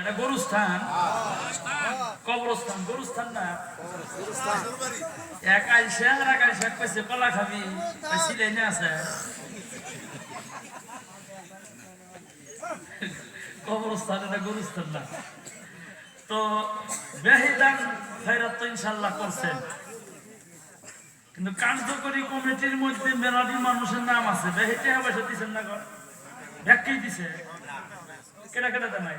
এটা গরুস্থান। তো বেহিদান তো ইনশাল্লাহ কিন্তু কার্যকরী কমিটির মধ্যে মেলাডি মানুষের নাম আছে। বেহিতে হবে সে দিচ্ছেন না ব্যাখ্যাই দিছে। কেটা কেটা জানাই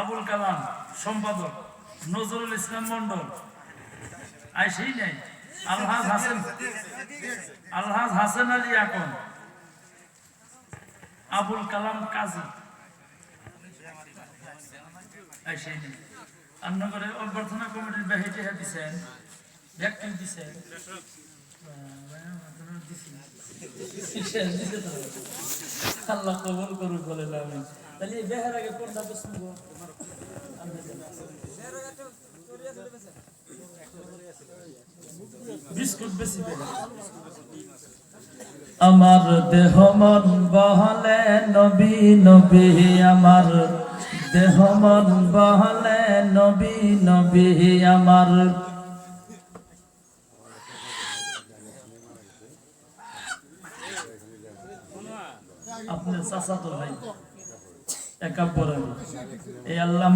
আবুল কালাম, সম্পাদক, নজরুল ইসলাম মন্ডল আইসেই নাই, আলহাজ হাসান আলহাজ হাসান আলী আকন। আবুল কালাম কাজী। আইসেই নাই। অভ্যর্থনা কমিটির দিছেন, ব্যক্তি দিছেন। আল্লাহ কবল করুক বলে তাহলে বেহার আগে কোনটা পছন্দ? বিস্কুট বেশি আমার দেহ মন বহলে নবী নবী আমার। দেহ মন বহলে নবী নবী আমার। আপনার চাচাতো ভাই। এই আল্লাহ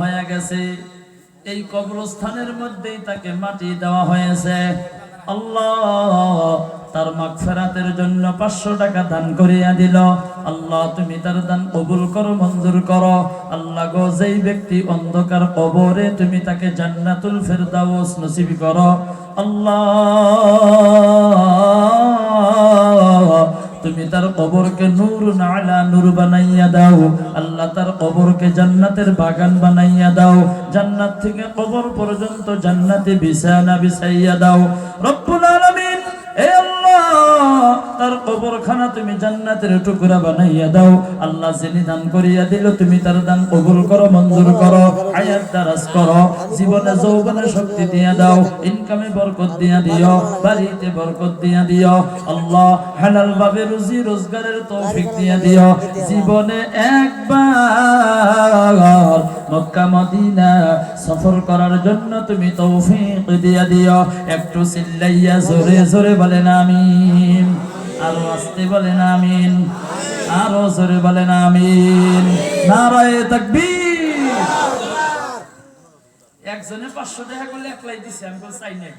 ভাই গেছে। এই কবরস্থানের মধ্যেই তাকে মাটি দেওয়া হয়েছে। আল্লাহ তার মাগফিরাতের জন্য পাঁচশো টাকা দান করিয়া দিল। আল্লাহ তুমি তার দান কবুল করো, মঞ্জুর করো। আল্লাহ গো, যেই ব্যক্তি অন্ধকার কবরে তুমি তাকে জান্নাতুল ফেরদাউস নসিব করো। আল্লাহ তুমি তার কবরকে নূর নালা নূর বানাইয়া দাও। আল্লাহ তার কবরকে জান্নাতের বাগান বানাইয়া দাও। জান্নাত থেকে কবর পর্যন্ত জান্নাতে বিছানা বিছাইয়া দাও। রব্বুল আলামিন, এ তার কবরখানা তুমি জান্নাতের টুকরা বানাইয়া দাও। আল্লাহ যিনি দান করিয়া দিল, তুমি তার দান কবুল করো, মঞ্জুর করো আয়াত দারাজ করো, জীবনে যৌবনে শক্তি দিয়া দাও ইনকামে বরকত দিয়া দিও, বাড়িতে বরকত দিয়া দিও। আল্লাহ হালাল ভাবে রুজি রোজগারের তৌফিক দিয়া দিও। জীবনে একবার মক্কা মদিনা সফর করার জন্য তুমি তৌফিক দিয়া দিও। একটু চিল্লাইয়া জোরে জোরে বলেন আমিন। আরও আসতে বলেন আমিন। আরও জোরে বলেন আমিন। নারায়ে তাকবীর। একজনে পাঁচশো টাকা করলে একলাই দিছে আমি বল চাই নাই।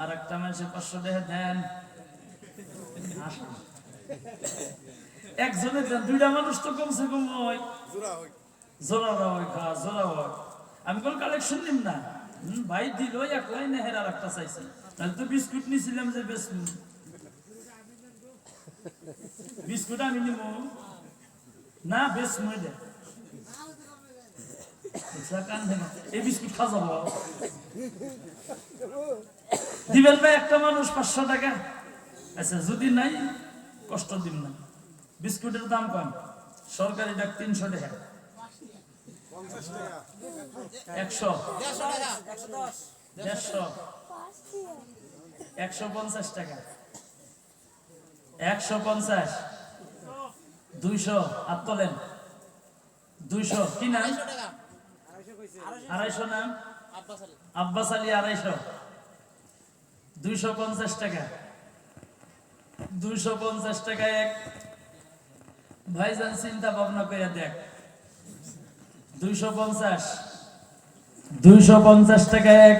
আর একটা মানুষের পাঁচশো টাকা দেন। একজনে দেন দুইটা মানুষ তো কমসে কম হয়। জোড়া হয় খা জোড়া হয়। আমি কোন কালেকশন নিম না। ভাই দিল একলাই নেহের আর একটা চাইছে। তাহলে তো বিস্কুট নিছিলাম যে বেশ বিস্কুট আমি নিব না বেশ মই দে। এই বিস্কুট খা যাব। দিবেন ভাই একটা মানুষ পাঁচশো টাকা। আচ্ছা যদি নাই, কষ্ট দিন না। বিস্কুটের দাম কম। সরকারি ডাক তিনশো টাকা। একশো। দেড়শো একশো পঞ্চাশ টাকা। একশো পঞ্চাশ। দুইশো। আর তোলেন। দুইশো। কি নাম? আড়াইশো নাম? আব্বাস আলী আড়াইশো। দুইশো পঞ্চাশ টাকা। দুইশো পঞ্চাশ টাকা এক। ভাইজান চিন্তা ভাবনা করে দেখ। দুইশো পঞ্চাশ। দুইশো পঞ্চাশ টাকা এক,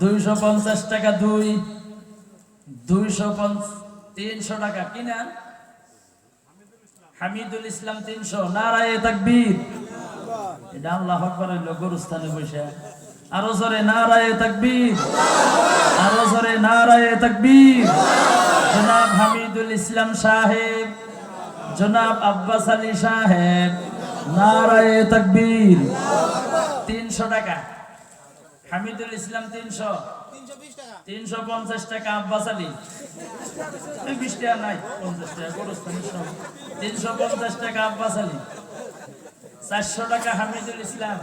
দুইশো পঞ্চাশ টাকা দুই, দুইশো তিনশো টাকা। কি না? হামিদুল ইসলাম তিনশো। নারায়ে তাকবীর। এটা আল্লাহ বসে। আরও জোরে, নারায়ে তাকবীর। আরও জোরে, নারায়ে তাকবীর। জনাব হামিদুল ইসলাম সাহেব, জনাব আব্বাস আলী সাহেব। নারায়ে তাকবীর। তিনশো টাকা। হামিদুল ইসলাম তিনশো। তিনশো পঞ্চাশ টাকা আব্বাস আলী। বিশ টাকা নাই, পঞ্চাশ টাকা তিনশো পঞ্চাশ টাকা আব্বাস আলী। চারশো টাকা হামিদুল ইসলাম।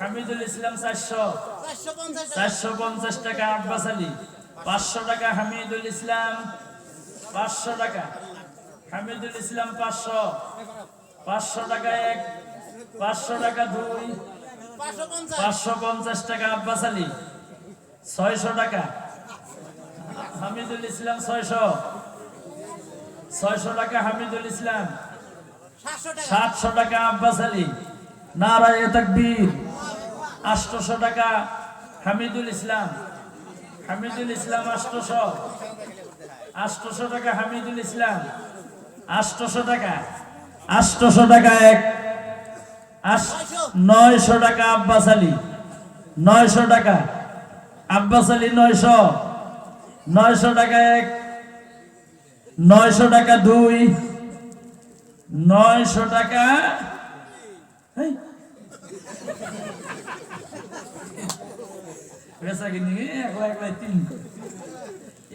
হামিদুল ইসলাম চারশো। চারশো পঞ্চাশ টাকা আব্বাস আলী। পাঁচশো টাকা হামিদুল ইসলাম। পাঁচশো টাকা। হামিদুল ইসলাম পাঁচশো। পাঁচশো টাকা এক, পাঁচশো টাকা দুই, পাঁচশো পঞ্চাশ টাকা আব্বাস আলী, ছয়শো টাকা। হামিদুল ইসলাম ছয়শো। ছয়শো টাকা হামিদুল ইসলাম। সাতশো টাকা আব্বাস আলী। নারায় আটশোশো টাকা হামিদুল ইসলাম। হামিদুল ইসলাম আটশোশো আটশোশো টাকা হামিদুল ইসলাম। আটশোশো টাকা আটশোশো টাকা এক। নয়শো টাকা আব্বাস আলী। নয়শো টাকা। আব্বাস আলী নয়শো। নয়শো টাকা এক। নয়শো টাকা দুই। নয়শো টাকা। বেচা কিনি একলা একলাই তিন।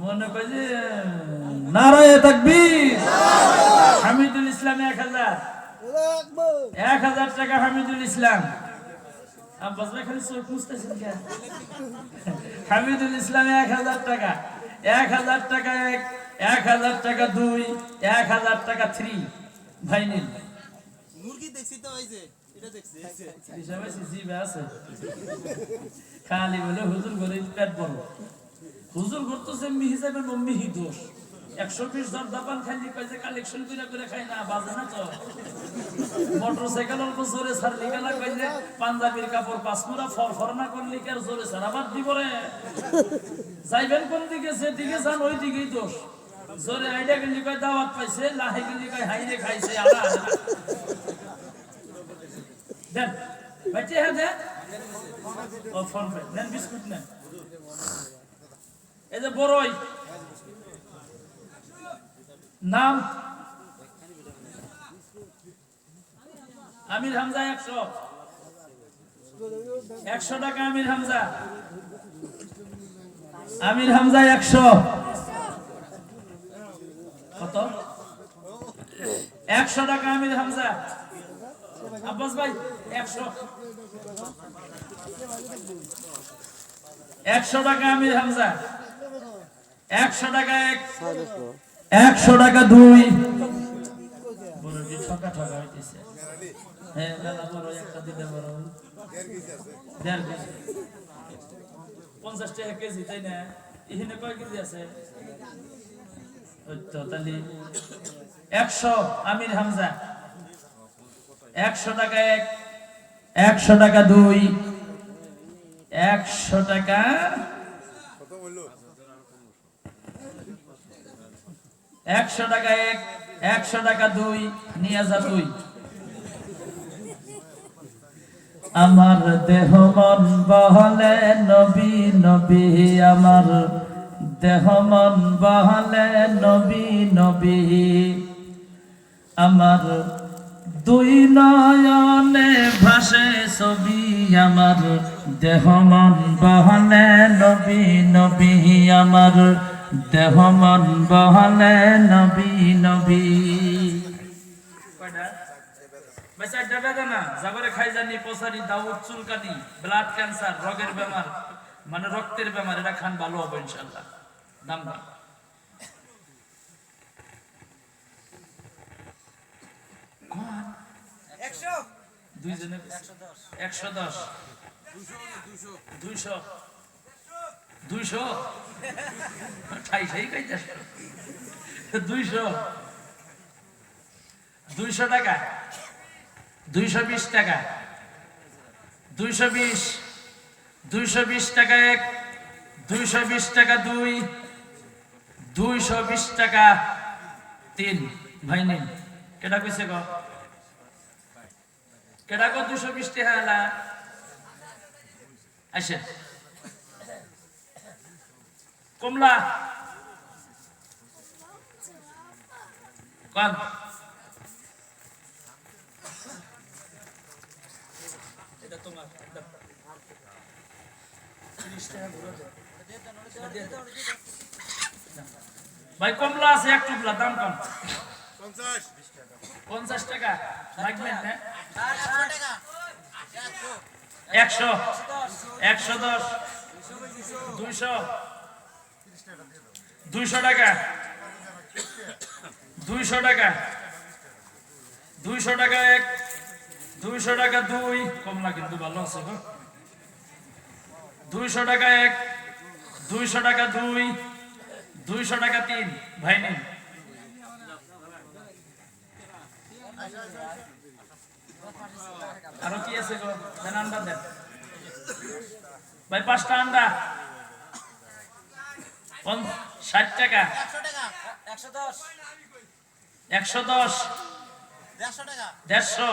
মনে কয় যে নারায়ে তাকবীর। হামিদুল ইসলাম এক হাজার। এক হাজার টাকা হামিদুল ইসলাম। আব্বাস ভাই খালি চোখ মুছতেছেন কেন? হামিদুল ইসলাম এক হাজার টাকা। এক হাজার টাকা এক এক হাজার টাকা দুই এক হাজার টাকা থ্রি। ভাই নিন। মুরগি দেখছি তো ওই যে হিসাবে খালি বলে হুজুর ঘরে পেট বড়। হুজুর করতেছে মি হিসাবে মিহি দোষ। একশো পিস দর দাপান খালি কয়েছে কালেকশন করে করে খাই না, বাজে না তো? মোটর সাইকেল অল্প জোরে সার লিখে না কইছে পাঞ্জাবির কাপড় পাঁচমুরা ফরফর না করলে কি আর জোরে সার আবার দিব রে। যাইবেন কোন দিকে সে দিকে যান ওই দিকেই দোষ। জোরে আইডিয়া গেলি, কয় দাওয়াত পাইছে, লাহে গেলি, কয় হাইরে খাইছে আলা। দেন বাচ্চা হ্যাঁ দেন। ও, ফোন নেন বিস্কুট নেন। এই যে বড়ই নাম? আমির হামজা একশো। একশো টাকা আমির হামজা। আমির হামজা একশো। কত? একশো টাকা আমির হামজা। আব্বাস ভাই, একশো। একশো টাকা আমির হামজা। একশো টাকা এক। একশো টাকা দুই। ঠকা ঠকা হইতেছে। হ্যাঁ একটা আছে? তাহলে একশো হামজা। একশো টাকা এক। একশো টাকা দুই। একশো টাকা একশো টাকা এক, একশো টাকা দুই, নিয়ে যা দুই। আমার দেহ মন বহলে নবী নবী, আমার দেহ মন বহলে নবী নবী। আমার দুই নয়নে ভাসে ছবি, আমার দেহ মন বহলে নবী নবী, আমার দেহ মন বহলে নবী নবী। বেচারটা বেদনা জাগরে খাই জানি পসারি দাউদ চুলকানি ব্লাড ক্যান্সার রগের বেমার মানে রক্তের বেমার এটা খান ভালো হবে ইনশাল্লাহ দাম দাম একশো। দুইজনে একশো দশ। দুইশো। দুইশো? ঠাইশাই কাইতে দুইশো। দুইশো টাকা। দুইশো বিশ টাকা। দুইশো বিশ। দুইশো বিশ টাকা এক। দুইশো বিশ টাকা দুই। দুইশো বিশ টাকা তিন। ভাই নিন। কেটা কইছে গো কেটা গো দুইশো বিশ টাকা আচ্ছা কমলা। কন। এটা তোমার ভাই কমলা আছে এক টুকলা দাম কম। পঞ্চাশ। পঞ্চাশ টাকা লাগবেন না। একশো। টাকা একশো। একশো দশ। দুইশো। দুইশো টাকা। দুইশো টাকা। দুইশো টাকা এক, দুইশো টাকা দুই। কমলা কিন্তু, ভালো আছে গো দুইশো টাকা এক, দুইশো টাকা দুই, দুইশো টাকা তিন। ভাই, নিন। আরও কি আছে গো? ভাই, পাঁচটা আন্ডা। ষাট টাকা। একশো টাকা একশো দশ। একশো দশ দেড়শো টাকা দেড়শো।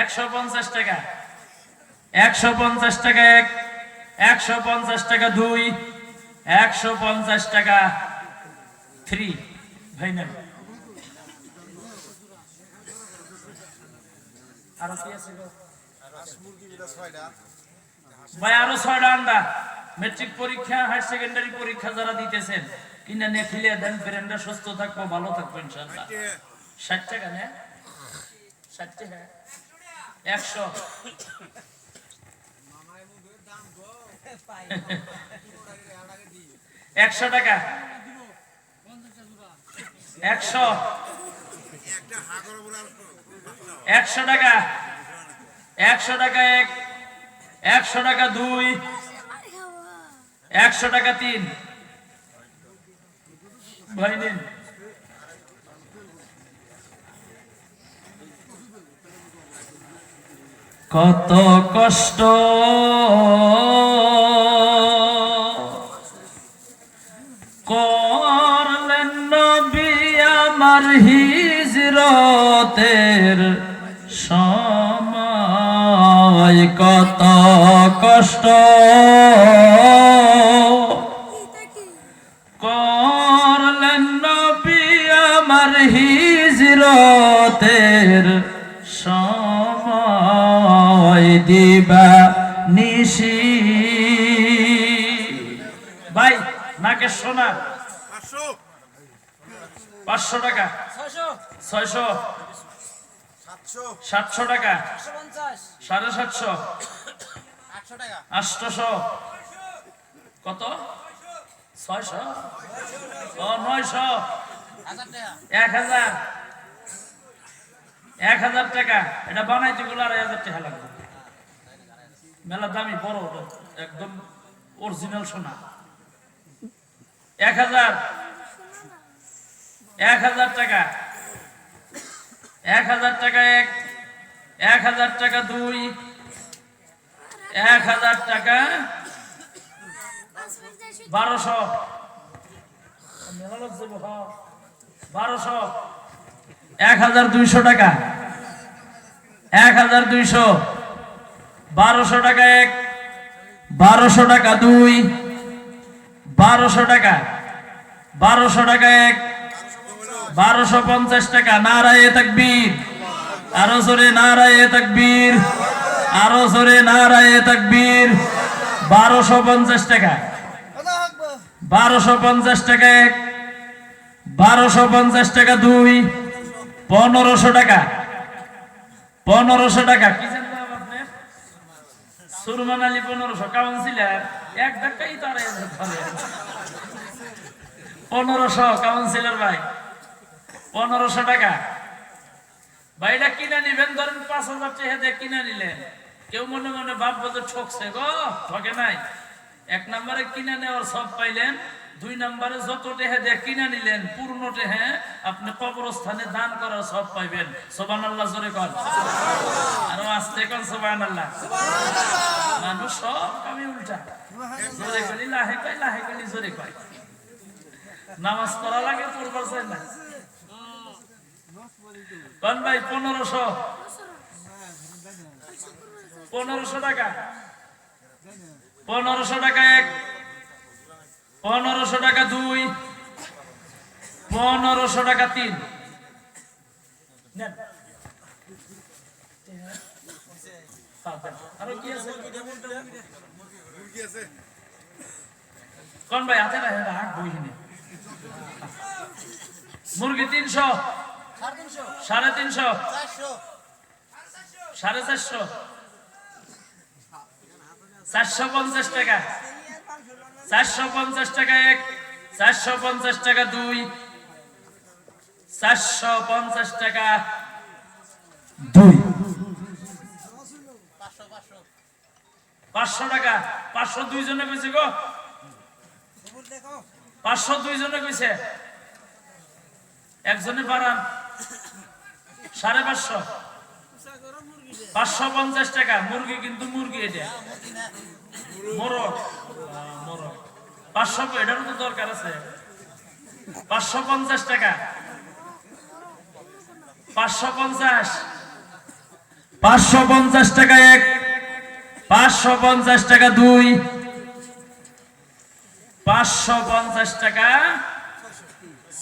একশো পঞ্চাশ টাকা। একশো পঞ্চাশ টাকা এক একশো পঞ্চাশ টাকা দুই একশো পঞ্চাশ টাকা থ্রি। ভাই নেন। আরও কি আছে ভাই আরও ছয়টা আন্ডা মেট্রিক পরীক্ষা হায়ার সেকেন্ডারি পরীক্ষা যারা দিতেছেন, কিনা খেলে দেন ফ্রেন্ডরা সুস্থ থাকব, ভালো থাকব ইনশাল্লাহ ষাট টাকা নে? ষাট টাকা? একশো? একশো টাকা? একশো? একশো টাকা? একশো টাকা এক, একশো টাকা দুই একশো টাকা তিন। ভাই নিন। কত কষ্ট। করলেন নবী আমার হিজরতের সময় কত কষ্ট। করলেন নবী আমার হিজরতের সময় দিবা নিশি। ভাই নাকে সোনা। পাঁচশো। পাঁচশো টাকা। ছয়শো। ছয়শো। সাতশো। টাকা। সাড়ে সাতশো। আটশোশো। কত? ছয়শো? নয়শো। এক হাজার। এক হাজার টাকা। এটা বানাইতে গেলে আড়াই হাজার টাকা লাগবে। মেলা দামি বড় একদম অরিজিনাল সোনা। এক হাজার। এক হাজার টাকা। এক হাজার টাকা এক এক হাজার টাকা দুই, এক হাজার টাকা বারোশো। বারোশো। এক হাজার দুইশো টাকা। এক হাজার দুইশো। বারোশো টাকা এক, বারোশো টাকা দুই, বারোশো টাকা। বারোশো টাকা এক বারোশো পঞ্চাশ টাকা, নারায়ে তাকবীর। আরও জোরে নারায়ে তাকবীর, আরও জোরে নারায়ে তাকবীর। বারোশো পঞ্চাশ টাকা। বারোশো পঞ্চাশ টাকা এক, বারোশো পঞ্চাশ টাকা দুই, পনেরোশো টাকা। পনেরোশো টাকা সুরমান আলী পনেরোশো কাউন্সিলার এক পনেরোশো কাউন্সিলর ভাই। পনেরোশো টাকা। ভাইটা কিনে নিবেন, ধরেন পাঁচ হাজার দিয়ে কিনে নিলেন। কেউ মনে মনে ভাববো যে ঠকছে গো, ঠকে নাই। এক নম্বরে কিনে নেওয়ার সব পাইলেন, দুই নম্বরে যত টেহে দিয়ে কিনে নিলেন, পূর্ণ টেহে আপনি কবরস্থানে দান করার সব পাইবেন। সোবান আল্লাহ জোরে কর আরও আসতে কোন সোবান আল্লাহ মানুষ সব আমি উল্টা। জোরে করি, লাহে কই লাহে করি, জোরে কয়। নামাজ পড়া লাগে, পড়বার চাই না। কোন ভাই, পনেরোশো। পনেরোশো টাকা। পনেরোশো টাকা এক। পনেরোশো টাকা দুই। পনেরোশো টাকা তিন। কোন ভাই, হাতে না, হাত বইহিনে মুরগি তিনশো। সাড়ে তিনশো। সাড়ে চারশো। চারশো পঞ্চাশ টাকা। চারশো পঞ্চাশ টাকা এক চারশো পঞ্চাশ টাকা দুই চারশো পঞ্চাশ টাকা দুই। পাঁচশো টাকা। পাঁচশো দুই জনে কইছে গো। পাঁচশো দুই জনে কইছে। একজনে বাড়ান। সাড়ে পাঁচশো। পাঁচশো পঞ্চাশ টাকা। মুরগি কিন্তু মুরগি এটা। মোরগ। মোরগ। পাঁচশো এটারও তো দরকার আছে। পাঁচশো পঞ্চাশ টাকা। পাঁচশো পঞ্চাশ। পাঁচশো পঞ্চাশ টাকা এক। পাঁচশো পঞ্চাশ টাকা দুই। পাঁচশো পঞ্চাশ টাকা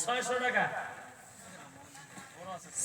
ছয়শো টাকা।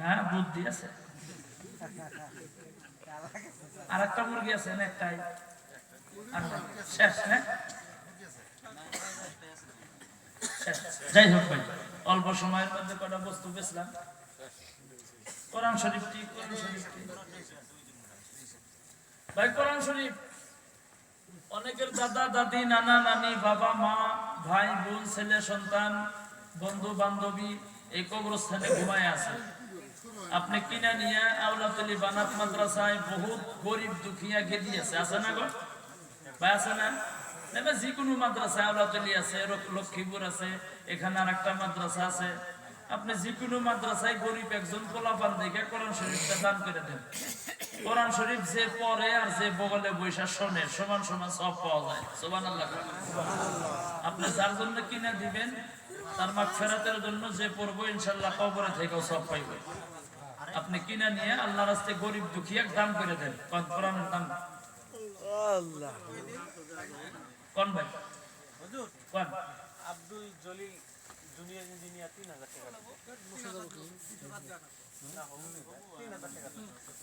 না, বুদ্ধি আছে। আর একটা মুরগি আছে, না একটাই? শেষ যাই হোক ভাই, অল্প সময়ের মধ্যে কটা বস্তু বেচলাম। কোরআন শরীফটি কোরআন শরীফটি ভাই, কোরআন শরীফ অনেকের দাদা, দাদি, নানা, নানি, বাবা, মা, ভাই, বোন, ছেলে, সন্তান, বন্ধু, বান্ধবী এই কবরস্থানে ঘুমায় আছে। আপনি কিনা নিয়ে আউলাতলি বানাত মাদ্রাসায় বহুত গরিব দুখিয়া গেদি আছে। আছে না গো? ভাই, আছে না? যে কোনো মাদ্রাসা আউলাতলি আছে, লক্ষ্মীপুর আছে, এখানে আর একটা মাদ্রাসা আছে। আপনি যে কোনো মাদ্রাসায় গরিব একজন পোলাপান দেখে কোরআন শরীফটা দান করে দেন। কোরআন শরীফ যে পড়ে আর যে বগলে বৈশা শোনে সমান সমান সব পাওয়া যায়। সমান আল্লাহ আপনি যার জন্য কিনে দিবেন তার মাঠ ফেরাতের জন্য যে পড়ব ইনশাল্লাহ কবরে থেকেও সব পাইবে। আপনি কিনে নিয়ে আল্লাহ রাস্তে গরিব দুঃখী এক দাম করে দেন। কোরআনের দাম কোন ভাই? কোন? আব্দুল জলিল জুনিয়র ইঞ্জিনিয়ার তিন হাজার টাকা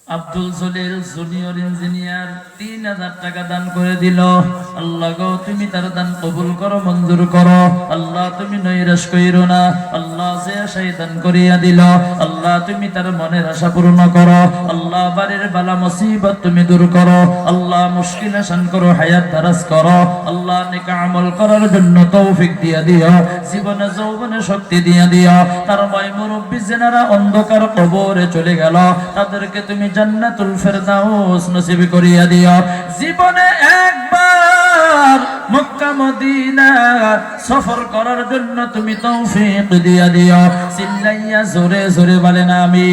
আব্দুল জলিল জুনিয়র ইঞ্জিনিয়ার তিন হাজার টাকা দান করে দিল। আল্লাহ গো, তুমি তার দান কবুল করো, মঞ্জুর করো। আল্লাহ, তুমি নৈরাশ কইরো না। আল্লাহ যে আশাই দান করিয়া দিল। আল্লাহ, তুমি তার মনের আশা পূর্ণ করো। আল্লাহ, বাড়ির বালা মুসিবত তুমি দূর করো। আল্লাহ, মুশকিল আসান করো, হায়াত দারাজ করো। আল্লাহ, নেকা আমল করার জন্য তৌফিক দিয়া দিও। জীবনে যৌবনে শক্তি দিয়া দিও। তার ভাই মুরব্বী জেনারা অন্ধকার কবরে চলে গেল। তাদেরকে তুমি জান্নাতুল ফেরদাউস নসিব করিয়া দিও। জীবনে একবার মক্কা মদিনা সফর করার জন্য তুমি তৌফিক দিয়া দিও। চিল্লাইয়া জোরে জোরে বলেন আমি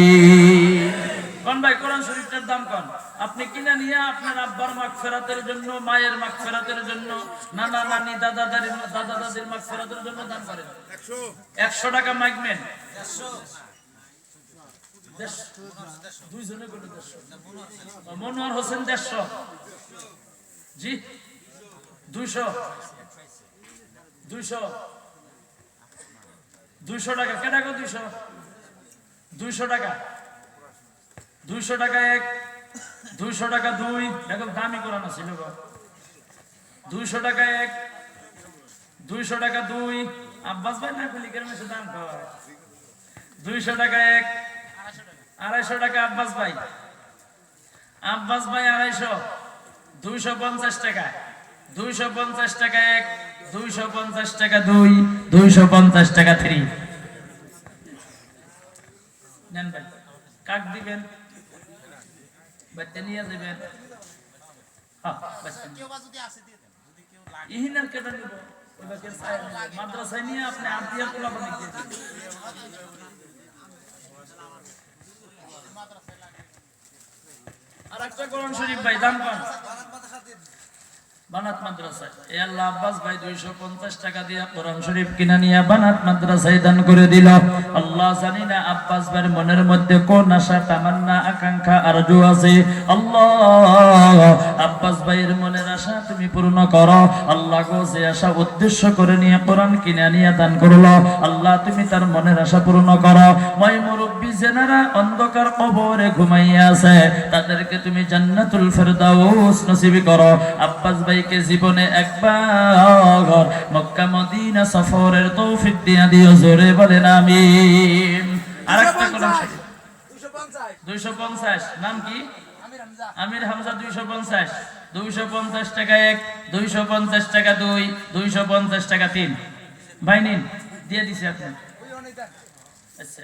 কোন ভাই কোরআন শরীফটার দাম কোন? আপনি কিনা নিয়ে আপনার আব্বার মাগ ফেরাতের জন্য মায়ের মাগ ফেরাতের জন্য নানা নানি দাদা দাদির দাদা দাদির মাগ ফেরাতের জন্য দান করেন। একশো। একশো টাকা দেড়শো। দুইজনে করে দেড়শো। মনোয়ার হোসেন দেড়শো। জি, দুইশো। দুইশো। দুইশো টাকা। কে টাকা দুইশো? দুইশো টাকা। দুইশো টাকা এক, দুইশো টাকা দুই। দেখো, দামি করানো ছিল দুইশো টাকা এক, দুইশো টাকা দুই। আব্বাস ভাই না কুলিকের মেসে দাম কয়। দুইশো টাকা এক আড়াইশো টাকা আব্বাস ভাই। আব্বাস ভাই আড়াইশো, দুইশো পঞ্চাশ টাকা। দুইশো পঞ্চাশ টাকা এক, দুইশো পঞ্চাশ টাকা দুই, দুইশো পঞ্চাশ টাকা থ্রি। নেন ভাই, কাক দিবেন? বাচ্চা নিয়ে নিব মাদ্রাসায় নিয়ে আপনি আত্মীয় পোলা দিয়ে দিন। আর একটা কোরআন শরীফ ভাই দাম কম বানাত মাদ্রাসায়। এ আল্লাহ আব্বাস ভাই দুইশো পঞ্চাশ টাকা দিয়ে কোরআন শরীফ কিনা নিয়ে বানাত মাদ্রাসায় দান করে দিল। আল্লাহ জানি না আব্বাস মনের মধ্যে কোন আশা, তামান্না, আকাঙ্ক্ষা আছে। আল্লাহ, আব্বাস ভাইয়ের মনের আশা তুমি পূর্ণ করো। আল্লাহ গো যে আশা উদ্দেশ্য করে নিয়ে কোরআন কিনা নিয়ে দান করল, আল্লাহ তুমি তার মনের আশা পূর্ণ করো। মই মুরব্বী জেনারা অন্ধকার কবরে ঘুমাইয়া আছে, তাদেরকে তুমি জান্নাতুল ফেরদাউস নসিব করো। আব্বাস ভাইকে জীবনে একবার মক্কা মদিনা সফরের তৌফিক দিয়া দিও জোরে বলেন আমিন। আরেকটা কোরআন শরীফ 250 নাম কি? আমির হামজা। 250 250 টাকা এক 250 টাকা দুই 250 টাকা তিন। ভাই নিন। দিয়ে দিছি আপনি আচ্ছা।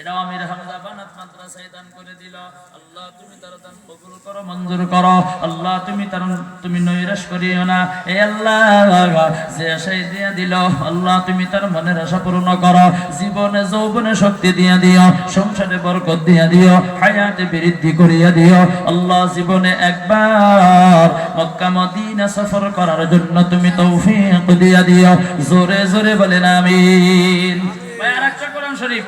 এটাও আমির হামজা বানাত মাদ্রাসায় দান করে দিল। আল্লাহ, তুমি তার দান কবুল করো, মঞ্জুর করো। আল্লাহ, তুমি তার তুমি নৈরাশ করিও না। এ আল্লাহ, যে আশাই দিয়া দিল, আল্লাহ, তুমি তার মনের আশা পূর্ণ করো। জীবনে যৌবনে শক্তি দিয়া দিও, সংসারে বরকত দিয়া দিও, হায়াতে বৃদ্ধি করিয়া দিও। আল্লাহ, জীবনে একবার মক্কা, মদিনা সফর করার জন্য তুমি তৌফিক দিয়া দিও। জোরে জোরে বলেন আমিন। ভাই কোরআন শরীফ।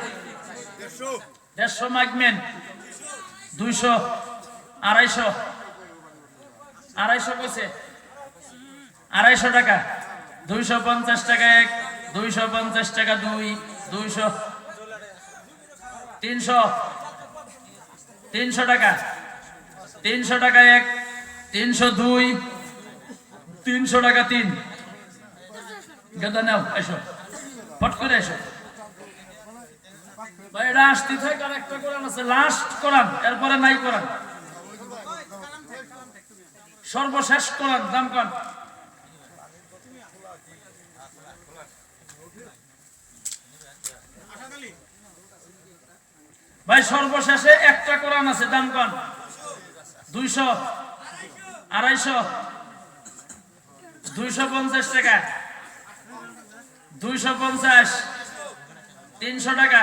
দেড়শো মাগমেন দুইশো, আড়াইশো আড়াইশো কইছে আড়াইশো টাকা, দুইশো পঞ্চাশ টাকা এক, দুইশো পঞ্চাশ টাকা দুই, দুইশো, তিনশো তিনশো টাকা তিনশো টাকা এক, তিনশো দুই, তিনশো টাকা তিন। গেদা নাও, এসো। ফট করে এসো। ভাই একটা আছে নাই সর্বশেষ কোরআন দাম কোন? ভাই, সর্বশেষে একটা কোরআন আছে, দাম কোন? দুইশো। আড়াইশো। দুইশো পঞ্চাশ টাকা। দুইশো পঞ্চাশ। তিনশো টাকা।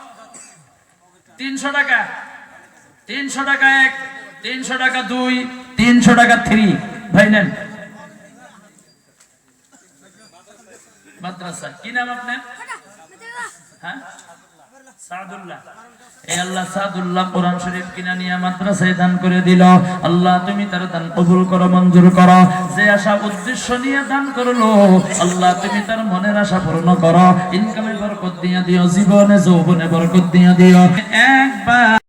তিনশো টাকা। তিনশো টাকা এক তিনশো টাকা দুই তিনশো টাকা থ্রি। ভাই নেন। মাদ্রাসা কি নাম আপনার? হ্যাঁ? আল্লাহ সাদুল্লাহ কোরআন শরীফ আল্লাহ, তুমি তার দান কবুল করো, মঞ্জুর যে আশা, উদ্দেশ্য নিয়ে দান আল্লাহ, তুমি তার মনের আশা পূর্ণ করো। ইনকামে বরকত দিয়ে দিও, জীবনে যৌবনে বরকত দিয়ে দিও। একবার